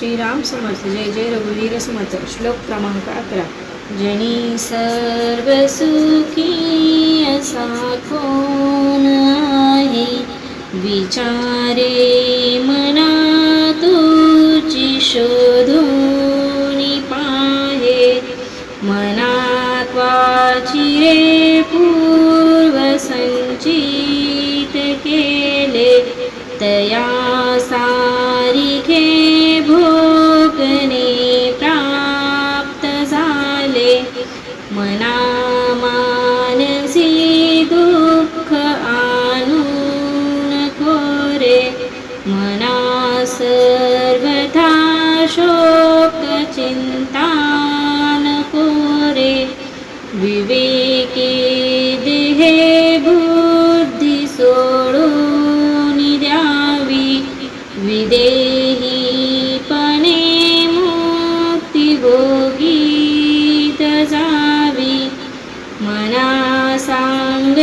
श्रीराम समर्थ जय जय रघुवीर समर्थ श्लोक क्रमांक अकरा. जनी सर्व सुखी असा कोण आहे? विचारे मना तुझी शोधून पाहे. मनात रे पू विवेकी देहे बुद्धी सोडून द्यावी. विदेहीपणे मुक्ती भोगीत जावी मना सांग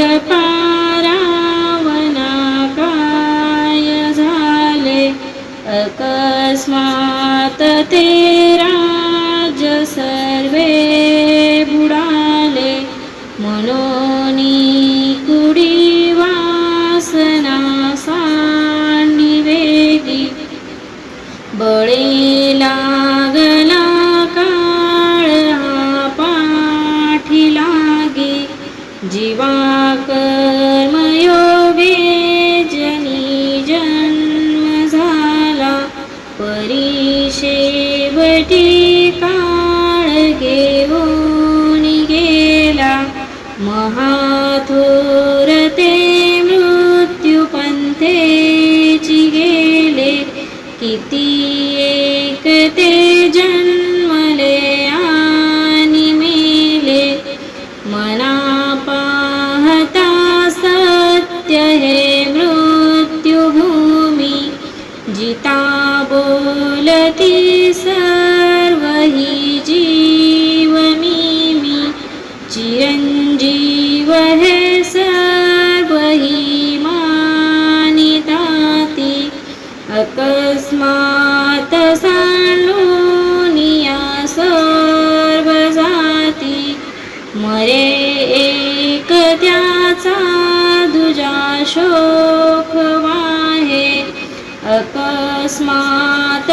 जीवा कर्मयोगे जनी जन्म झाला परीशेवटी काळ घेऊन गेला महाथोर ते मृत्युपंथेची गेले किती एक ते जन्मले आणि मेले मना सर्व ही जीव मी मी चिरंजीव हे सर्व ही मानिताती अकस्मात सांडूनिया सर्व जाती मरे एक त्याचा दुजा शोक वाहे अकस्मात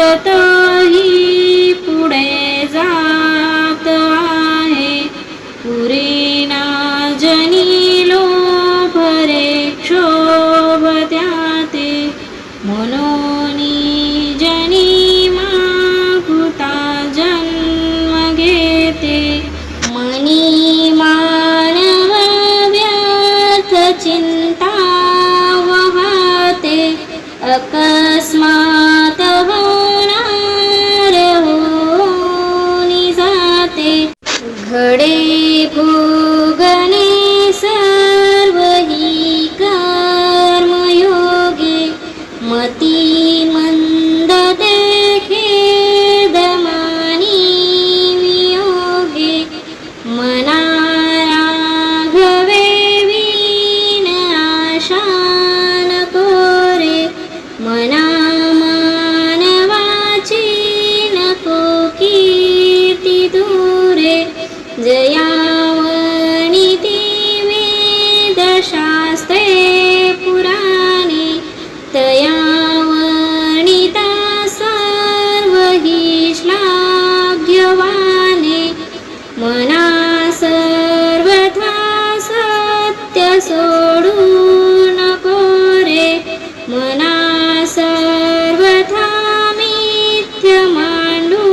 सर्वथा मिथ्य मांडू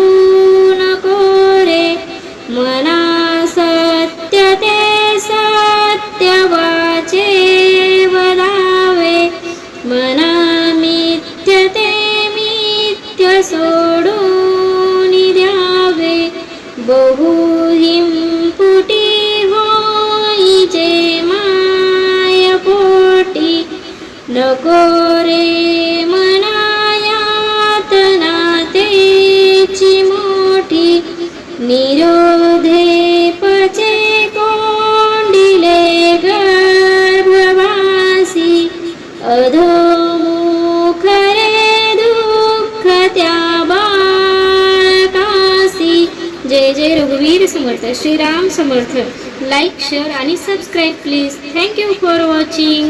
नको रे मना सत्य ते सत्य वाचे वदावे। मना मिथ्य ते मिथ्य सोडून द्यावे। बहुहिं पुटी होईचे माय पोटी। नको रे निरोधे पचे कोण्डिले गर्भवासि अधोमुखरे दुःखत्या बाकासि जय जय रघुवीर समर्थ श्रीराम समर्थ. लाईक शेअर आणि subscribe please thank you for watching